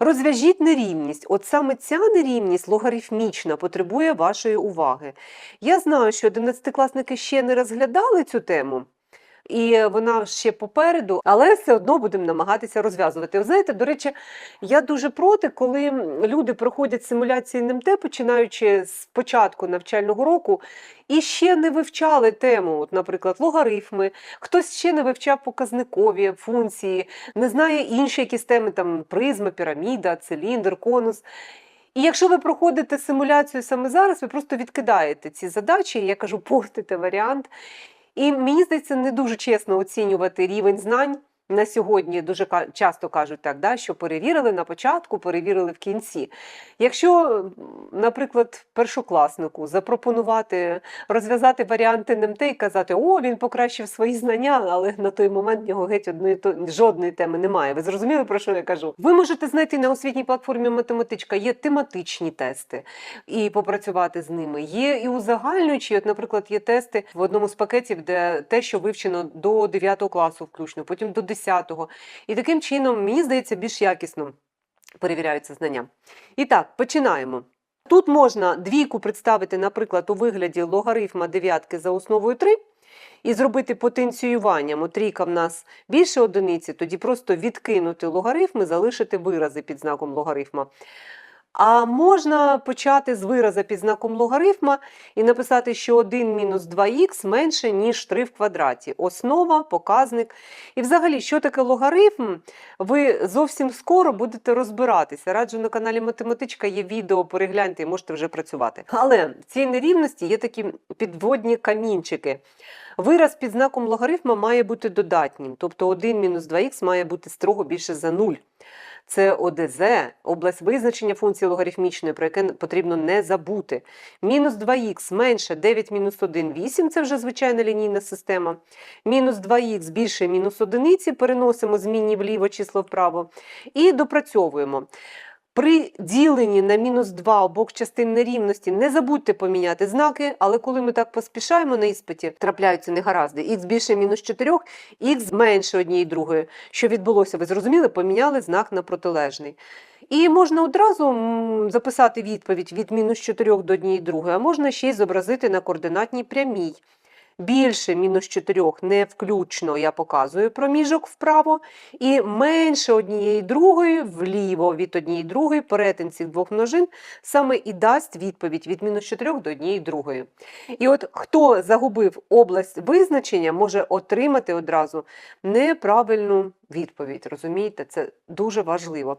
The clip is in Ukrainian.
Розв'яжіть нерівність. От саме ця нерівність логарифмічна потребує вашої уваги. Я знаю, що 11-класники ще не розглядали цю тему. І вона ще попереду, але все одно будемо намагатися розв'язувати. Ви знаєте, до речі, я дуже проти, коли люди проходять симуляції НМТ, починаючи з початку навчального року, і ще не вивчали тему, от, наприклад, логарифми, хтось ще не вивчав показникові функції, не знає інші якісь теми, там призма, піраміда, циліндр, конус. І якщо ви проходите симуляцію саме зараз, ви просто відкидаєте ці задачі, я кажу, портите варіант. І мені здається, не дуже чесно оцінювати рівень знань на сьогодні. Дуже часто кажуть так, да, що перевірили на початку, перевірили в кінці. Якщо, наприклад, першокласнику запропонувати розв'язати варіанти НМТ і казати, о, він покращив свої знання, але на той момент в нього геть одної жодної теми немає. Ви зрозуміли про що я кажу? Ви можете знайти на освітній платформі математичка, є тематичні тести і попрацювати з ними. Є і узагальнюючі, от, наприклад, є тести в одному з пакетів, де те, що вивчено до 9 класу, включно, потім до 10. І таким чином, мені здається, більш якісно перевіряються знання. І так, починаємо. Тут можна двійку представити, наприклад, у вигляді логарифма дев'ятки за основою 3 і зробити потенціюванням. От трійка в нас більше одиниці, тоді просто відкинути логарифми, залишити вирази під знаком логарифма. А можна почати з вираза під знаком логарифма і написати, що 1 мінус 2х менше, ніж 3 в квадраті. Основа, показник. І взагалі, що таке логарифм, ви зовсім скоро будете розбиратися. Раджу на каналі Математичка є відео, перегляньте і можете вже працювати. Але в цій нерівності є такі підводні камінчики. Вираз під знаком логарифма має бути додатнім, тобто 1 мінус 2х має бути строго більше за 0. Це ОДЗ, область визначення функції логарифмічної, про яке потрібно не забути. Мінус 2х менше 9 мінус 1 – 8, це вже звичайна лінійна система. Мінус 2х більше мінус одиниці, переносимо змінні вліво, число вправо. І допрацьовуємо. При діленні на мінус 2 обох частин нерівності не забудьте поміняти знаки, але коли ми так поспішаємо на іспиті, трапляються негаразди. Х більше мінус 4, х менше однієї другої. Що відбулося, ви зрозуміли? Поміняли знак на протилежний. І можна одразу записати відповідь від мінус 4 до однієї другої, а можна ще й зобразити на координатній прямій. Більше мінус 4 не включно я показую проміжок вправо, і менше однієї другої вліво від однієї другої перетин цих двох множин саме і дасть відповідь від мінус 4 до однієї другої. І от хто загубив область визначення, може отримати одразу неправильну відповідь. Розумієте, це дуже важливо.